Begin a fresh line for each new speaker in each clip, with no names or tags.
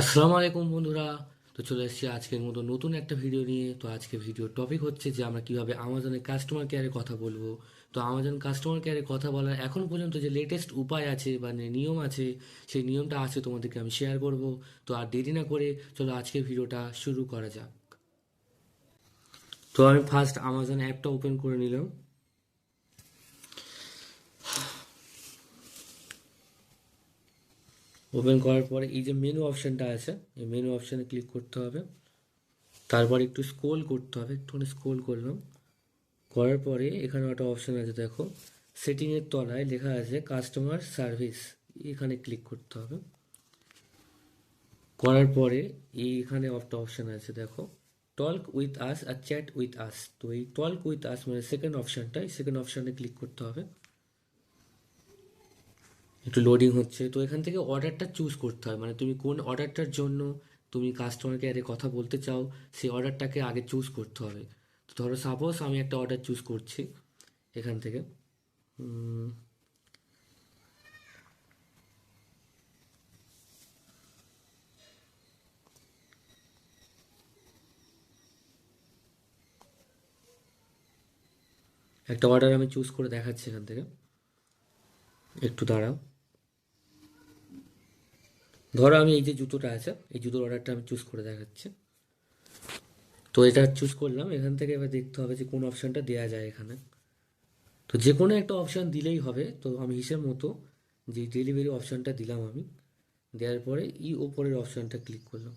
আসসালামু আলাইকুম বন্ধুরা, তো চলে এসেছি আজকের মতো নতুন একটা ভিডিও নিয়ে। তো আজকে ভিডিওর টপিক হচ্ছে যে আমরা কীভাবে আমাজনের কাস্টমার কেয়ারে কথা বলব। তো আমাজন কাস্টমার কেয়ারে কথা বলার এখন পর্যন্ত যে লেটেস্ট উপায় আছে বা নিয়ম আছে, সেই নিয়মটা আছে তোমাদেরকে আমি শেয়ার করব। তো আর দেরি না করে চলো আজকের ভিডিওটা শুরু করা যাক। তো আমি ফার্স্ট আমাজন অ্যাপটা ওপেন করে নিলাম। ওপেন করার পরে এই যে মেনু অপশানটা আছে, এই মেনু অপশানে ক্লিক করতে হবে। তারপর একটু স্ক্রোল করতে হবে, একটুখানি স্ক্রোল করলাম করার পরে এখানে একটা অপশান আছে, দেখো। সেটিংয়ের তলায় লেখা আছে কাস্টমার সার্ভিস এখানে ক্লিক করতে হবে। করার পরে এই এখানে একটা অপশান আছে, দেখো। টল্ক উইথ আস আর চ্যাট উইথ আস তো এই টল্ক উইথ আস মানে সেকেন্ড অপশানটা এই সেকেন্ড অপশানে ক্লিক করতে হবে। একটু লোডিং হচ্ছে, তো এখান থেকে অর্ডারটা চুজ করতে হয়। মানে তুমি কোন অর্ডারটার জন্য তুমি কাস্টমার কেয়ারে কথা বলতে চাও, সেই অর্ডারটাকে আগে চুজ করতে হবে। তো ধরো সাপোজ আমি একটা অর্ডার চুজ করছি এখান থেকে। একটা অর্ডার আমি চুজ করে দেখাচ্ছি এখান থেকে। একটু দাঁড়াও। ধরো আমি এই যে জুতোটা আছে, এই জুতোর অর্ডারটা আমি চুজ করে দেখাচ্ছি। তো এটা চুজ করলাম, এখান থেকে এবার দেখতে হবে যে কোন অপশানটা দেওয়া যায় এখানে। তো যে কোনো একটা অপশান দিলেই হবে, তো আমি হিসেব মতো যে ডেলিভারি অপশানটা দিলাম আমি, দেওয়ার পরে ই ওপরের অপশানটা ক্লিক করলাম।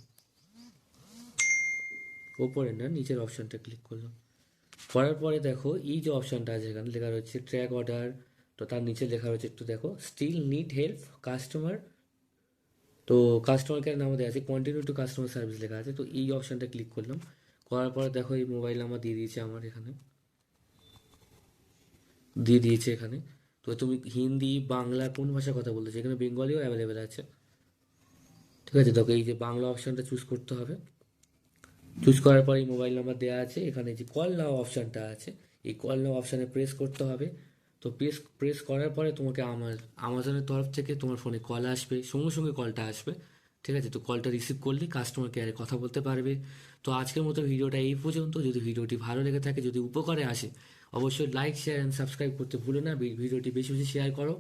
ওপরে না, নিচের অপশানটা ক্লিক করলাম। করার পরে দেখো, এই যে অপশানটা আছে এখানে, লেখা রয়েছে ট্র্যাক অর্ডার তো তার নিচে লেখা রয়েছে, একটু দেখো স্টিল নিড হেল্প কাস্টমার তো কাস্টমার কেয়ার নামে দেওয়া আছে কন্টিনিউ টু কাস্টমার সার্ভিস লেখা আছে, তো এই অপশানটা ক্লিক করলাম। করার পরে দেখো এই মোবাইল নাম্বার দিয়ে দিয়েছে আমার এখানে। দিয়ে দিয়েছে এখানে। তো তুমি হিন্দি, বাংলা কোন ভাষায় কথা বলতে চাও? এখানে বেঙ্গলিও অ্যাভেলেবেল আছে। ঠিক আছে তোকে এই যে বাংলা অপশানটা চুজ করতে হবে। চুজ করার পরে মোবাইল নাম্বার দেওয়া আছে। এখানে যে কল নাও অপশানটা আছে, এই কল নাও অপশানে প্রেস করতে হবে। তো প্রেস প্রেস করার পরে তোমাকে আমার, আমাজনের তরফ থেকে তোমার ফোনে কল আসবে, সঙ্গে সঙ্গে কলটা আসবে, ঠিক আছে? তো কলটা রিসিভ করলে কাস্টমার কেয়ারে কথা বলতে পারবে। তো আজকের মতো ভিডিওটা এই পর্যন্ত। যদি ভিডিওটি ভালো লেগে থাকে, যদি উপকারে আসে, অবশ্যই লাইক শেয়ার অ্যান্ড সাবস্ক্রাইব করতে ভুলো না। ভিডিওটি বেশি বেশি শেয়ার করো।